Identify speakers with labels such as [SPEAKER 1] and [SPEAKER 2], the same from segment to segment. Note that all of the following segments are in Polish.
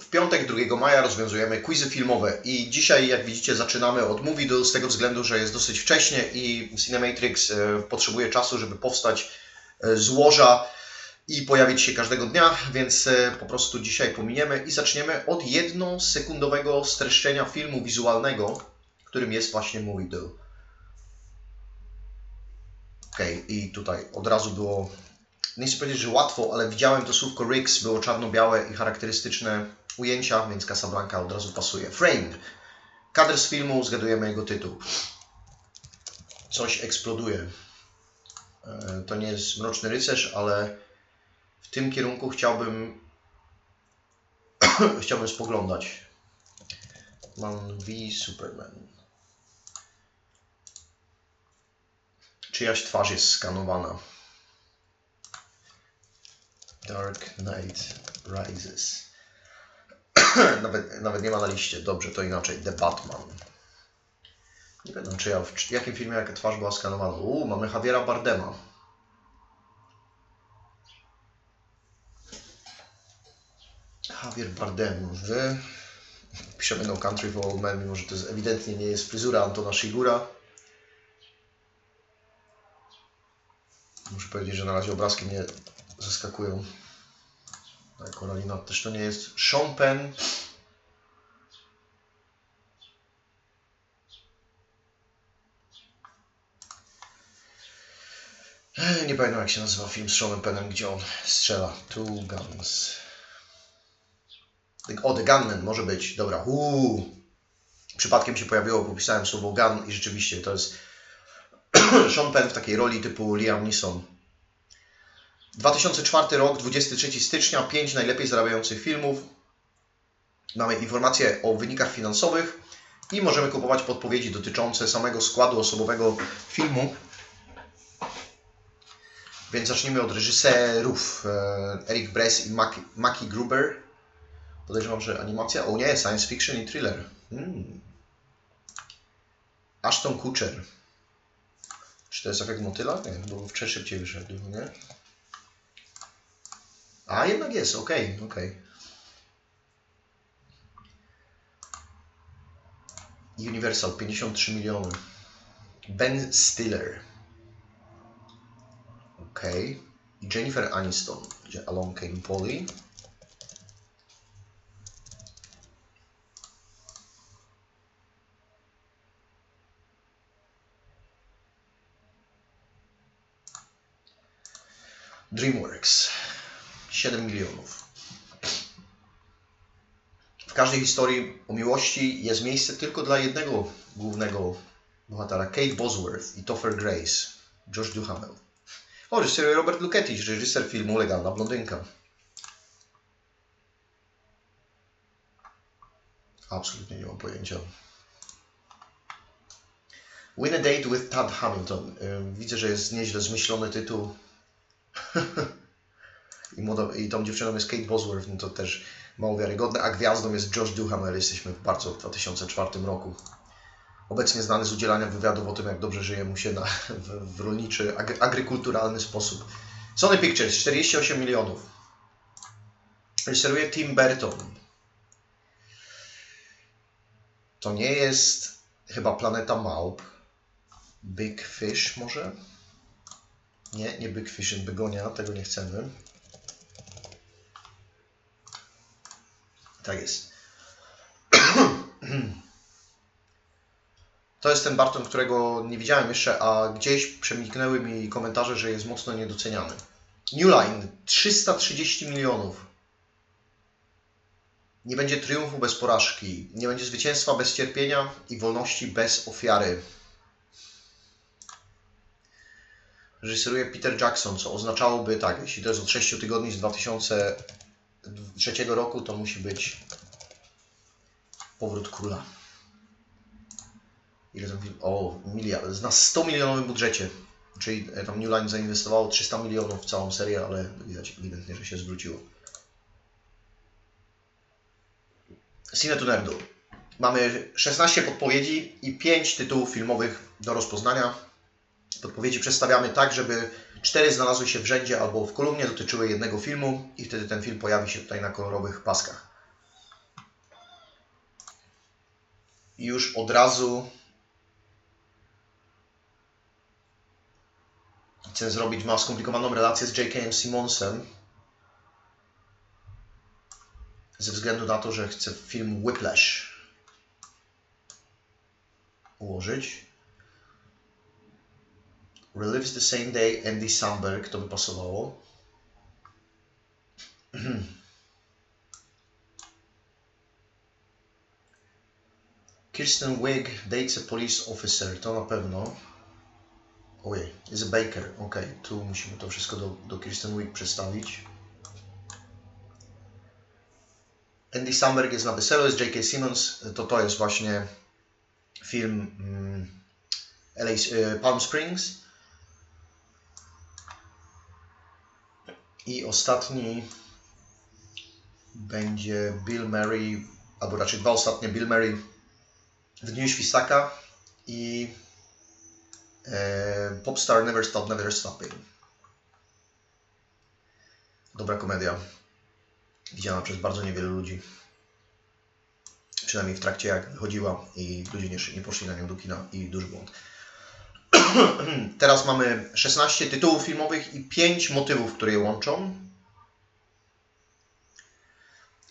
[SPEAKER 1] W piątek 2 maja rozwiązujemy quizy filmowe i dzisiaj, jak widzicie, zaczynamy od Movie z tego względu, że jest dosyć wcześnie i Cinematrix e, potrzebuje czasu, żeby powstać e, z łoża i pojawić się każdego dnia, więc e, po prostu dzisiaj pominiemy i zaczniemy od jednosekundowego streszczenia filmu wizualnego, którym jest właśnie Movie Duel. Okej, i tutaj od razu było, nie chcę powiedzieć, że łatwo, ale widziałem to słówko Rigs, było czarno-białe i charakterystyczne ujęcia, więc Casablanca od razu pasuje. Framed. Kadr z filmu, zgadujemy jego tytuł. Coś eksploduje. E, To nie jest Mroczny Rycerz, ale w tym kierunku chciałbym chciałbym spoglądać. Man v Superman. Czyjaś twarz jest skanowana. Dark Knight Rises. nawet, nawet nie ma na liście. Dobrze, to inaczej. The Batman. Nie wiem, czy ja w w jakim filmie jaka twarz była skanowana. Uuu, mamy Javiera Bardema. Javier Bardem w... Piszemy No Country for Old Men, mimo że to jest, ewidentnie nie jest fryzura Antona Shigura. Muszę powiedzieć, że na razie obrazki mnie zaskakują. Tak, też to nie jest. Ech, Nie pamiętam jak się nazywa film z Seanem Pennem, gdzie on strzela. Two Guns. O, The Gunman może być. Dobra. Uuu. Przypadkiem się pojawiło, popisałem słowo gun i rzeczywiście to jest Sean Penn w takiej roli typu Liam Neeson. 2004 rok, 23 stycznia, 5 najlepiej zarabiających filmów. Mamy informacje o wynikach finansowych i możemy kupować podpowiedzi dotyczące samego składu osobowego filmu. Więc zacznijmy od reżyserów. E, Eric Bress i Maki, Gruber. Podejrzewam, że animacja. O nie, science fiction i thriller. Hmm. Ashton Kutcher. Czy to jest efekt motyla? Nie, bo wczoraj szybciej wyszedł, nie? A, jednak jest, okej, okej. Universal, 53 miliony. Ben Stiller. I Jennifer Aniston, Along Came Polly. DreamWorks. 7 milionów. W każdej historii o miłości jest miejsce tylko dla jednego głównego bohatera, Kate Bosworth i Topher Grace, Josh Duhamel. O, reżyser Robert Luketti, reżyser filmu Legalna Blondynka. Absolutnie nie mam pojęcia. Win a Date with Tad Hamilton. Widzę, że jest nieźle zmyślony tytuł. I, młoda, I tą dziewczyną jest Kate Bosworth, no to też mało wiarygodne, a gwiazdą jest Josh Duhamel. Jesteśmy w bardzo w 2004 roku. Obecnie znany z udzielania wywiadów o tym, jak dobrze żyje mu się na, w, w rolniczy, ag, agrykulturalny sposób. Sony Pictures, 48 milionów. Reżyseruje Tim Burton. To nie jest chyba Planeta Małp. Big Fish może? Nie, nie Big Fish and Begonia, tego nie chcemy. Tak jest. To jest ten Barton, którego nie widziałem jeszcze, a gdzieś przemiknęły mi komentarze, że jest mocno niedoceniany. New Line 330 milionów. Nie będzie triumfu bez porażki. Nie będzie zwycięstwa bez cierpienia i wolności bez ofiary. Reżyseruje Peter Jackson, co oznaczałoby tak, jeśli to jest od 6 tygodni z 2003 roku, to musi być Powrót Króla. Ile film? O, miliard. Na 100 milionowym budżecie. Czyli e, tam New Line zainwestowało 300 milionów w całą serię, ale widać ewidentnie, że się zwróciło. Cine to Nerdu. Mamy 16 podpowiedzi i 5 tytułów filmowych do rozpoznania podpowiedzi przedstawiamy tak, żeby cztery znalazły się w rzędzie albo w kolumnie, dotyczyły jednego filmu i wtedy ten film pojawi się tutaj na kolorowych paskach. I już od razu chcę zrobić, ma skomplikowaną relację z J.K.M. Simonsem ze względu na to, że chcę film Whiplash ułożyć. Relives the same day Andy Samberg, to by pasowało. Kirsten Wig dates a police officer, to na pewno. Ojej, jest a baker, ok, tu musimy to wszystko do, do Kirsten Wig przestawić. Andy Samberg jest na weselu, jest J.K. Simmons, to to jest właśnie film mm, LA, y, Palm Springs. I ostatni będzie Bill Murray, albo raczej dwa ostatnie Bill Murray w Dniu Świsaka i e, Popstar Never Stop, Never Stopping. Dobra komedia. Widziana przez bardzo niewielu ludzi. Przynajmniej w trakcie jak wychodziła i ludzie nie, nie poszli na nią do kina i duży błąd. Teraz mamy 16 tytułów filmowych i 5 motywów, które je łączą.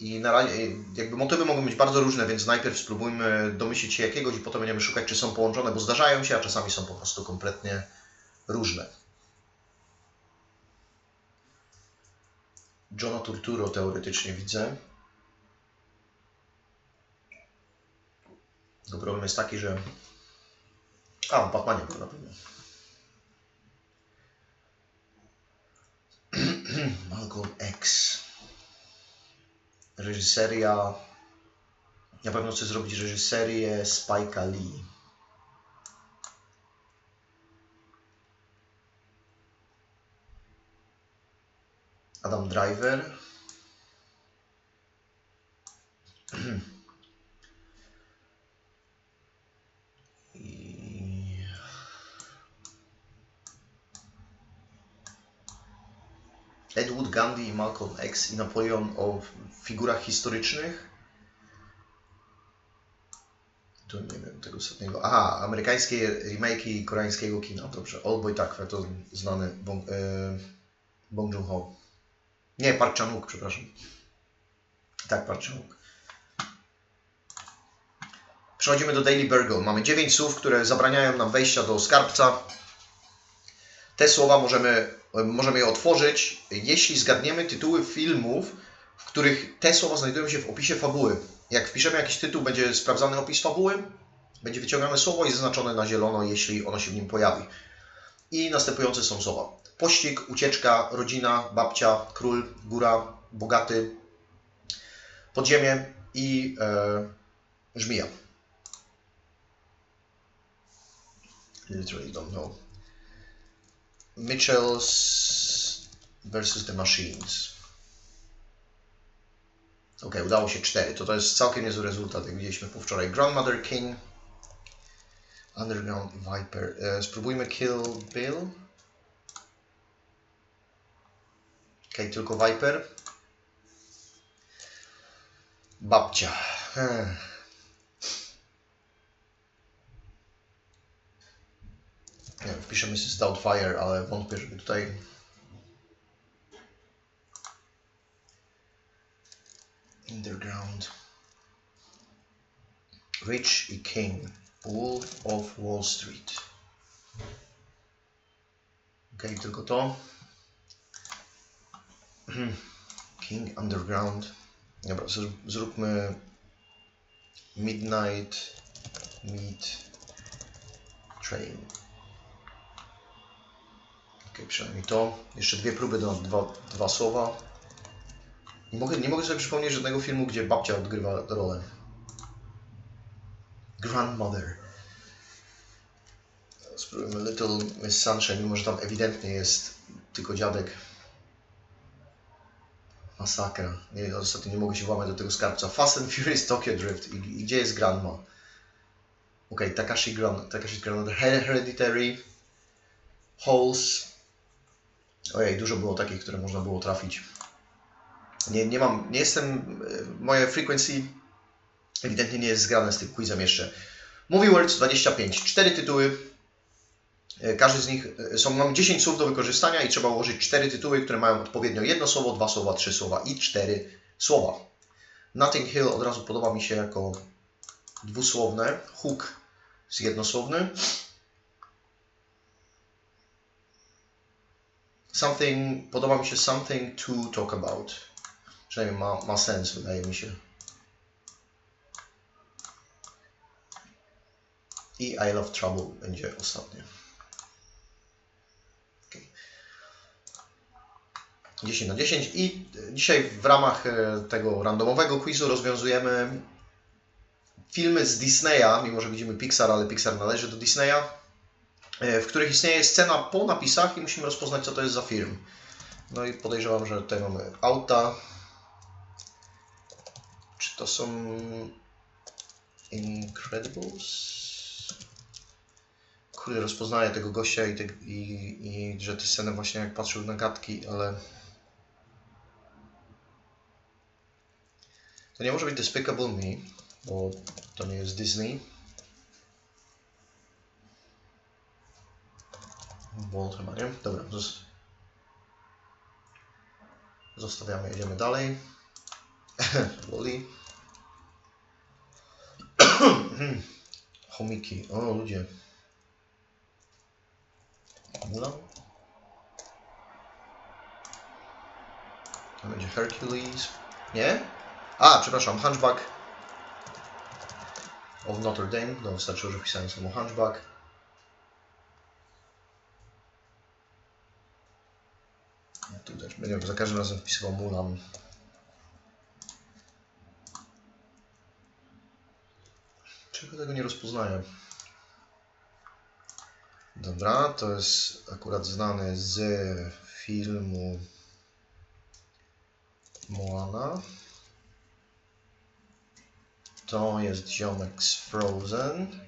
[SPEAKER 1] I na razie, jakby motywy mogą być bardzo różne, więc najpierw spróbujmy domyślić się jakiegoś i potem będziemy szukać, czy są połączone, bo zdarzają się, a czasami są po prostu kompletnie różne. Johna Turturro teoretycznie widzę. Problem jest taki, że... A, w Batmanie był na pewno. Malcolm X. Reżyseria. Na pewno chcę zrobić reżyserię Spike'a Lee. Adam Driver. Ed Wood, Gandhi, Malcolm X i Napoleon o figurach historycznych. Tu nie wiem tego ostatniego. Aha, amerykańskie remake'i koreańskiego kina. Dobrze. Oldboy tak, to znany Bong, e, Bong Joon-ho. Nie, Park Chan-wook, przepraszam. Tak, Park Chan-wook. Przechodzimy do Daily Burgle. Mamy 9 słów, które zabraniają nam wejścia do skarbca. Te słowa możemy, możemy je otworzyć, jeśli zgadniemy tytuły filmów, w których te słowa znajdują się w opisie fabuły. Jak wpiszemy jakiś tytuł, będzie sprawdzany opis fabuły, będzie wyciągane słowo i zaznaczone na zielono, jeśli ono się w nim pojawi. I następujące są słowa. Pościg, ucieczka, rodzina, babcia, król, góra, bogaty, podziemie i e, żmija. Literally don't know. Mitchells versus the Machines. Ok, udało się 4. To to jest całkiem niezły rezultat, jak widzieliśmy po wczoraj. Grandmother King, Underground Viper. E, spróbujmy Kill Bill. Ok, tylko Viper. Babcia. Hmm. Nie wpiszę Mrs. Doubtfire, ale wątpię, żeby tutaj... Underground. Rich i King. Wolf of Wall Street. Ok, tylko to. King Underground. Dobra, zróbmy Midnight Meat Train. Ok, przynajmniej to. Jeszcze dwie próby do dwa, dwa słowa. Nie mogę, nie mogę sobie przypomnieć żadnego filmu, gdzie babcia odgrywa rolę. Grandmother. Spróbujmy Little Miss Sunshine, mimo że tam ewidentnie jest tylko dziadek. Masakra. Nie, ostatnio nie mogę się włamać do tego skarbca. Fast and Furious Tokyo Drift. I, i gdzie jest Grandma? Okej, okay, Takashi, Grand, Takashi Grandmother. Hereditary. Holes. Ojej, dużo było takich, które można było trafić. Nie, nie mam, nie jestem, moje frequency ewidentnie nie jest zgrane z tym quizem jeszcze. Movie Words 25. Cztery tytuły. E, Każdy z nich e, są, mamy 10 słów do wykorzystania i trzeba ułożyć cztery tytuły, które mają odpowiednio jedno słowo, dwa słowa, trzy słowa i cztery słowa. Notting Hill od razu podoba mi się jako dwusłowne. Hook jest jednosłowny. Something, podoba mi się something to talk about. Przynajmniej ma, ma sens, wydaje mi się. I I Love Trouble będzie ostatnie. Okay. 10 na 10 i dzisiaj w ramach e, tego randomowego quizu rozwiązujemy filmy z Disneya, mimo że widzimy Pixar, ale Pixar należy do Disneya, w których istnieje scena po napisach i musimy rozpoznać co to jest za film. No i podejrzewam, że tutaj mamy auta. Czy to są Incredibles? Kurde, rozpoznaję tego gościa i, te, i, i że te sceny właśnie jak patrzył na gadki, ale... To nie może być Despicable Me, bo to nie jest Disney. Walt chyba, nie? Dobra, zos- zostawiamy, jedziemy dalej. Wally. Chomiki, o ludzie. Mulan? To będzie Hercules. Nie? A, przepraszam, Hunchback of Notre Dame. No, wystarczyło, że wpisałem samo Hunchback. Tu też za każdym razem wpisywał Mulan. Czego tego nie rozpoznaję? Dobra, to jest akurat znane z filmu Moana. To jest ziomek z Frozen.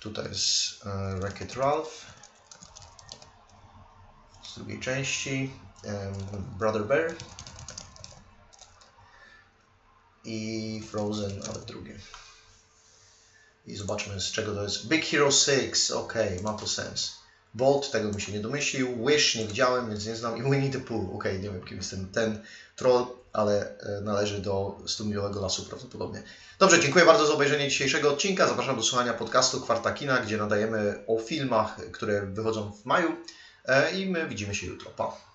[SPEAKER 1] Tutaj jest e, Wreck-It Ralph drugiej części. Brother Bear. I Frozen, ale drugie. I zobaczmy z czego to jest. Big Hero 6, ok, ma to sens. Bolt, tego bym się nie domyślił. Wish nie widziałem, więc nie znam. I Winnie the Pooh, ok, nie wiem kim jest ten, ten troll, ale e, należy do studniowego lasu prawdopodobnie. Dobrze, dziękuję bardzo za obejrzenie dzisiejszego odcinka. Zapraszam do słuchania podcastu Kwartakina, gdzie nadajemy o filmach, które wychodzą w maju. E, I my widzimy się jutro. Pa!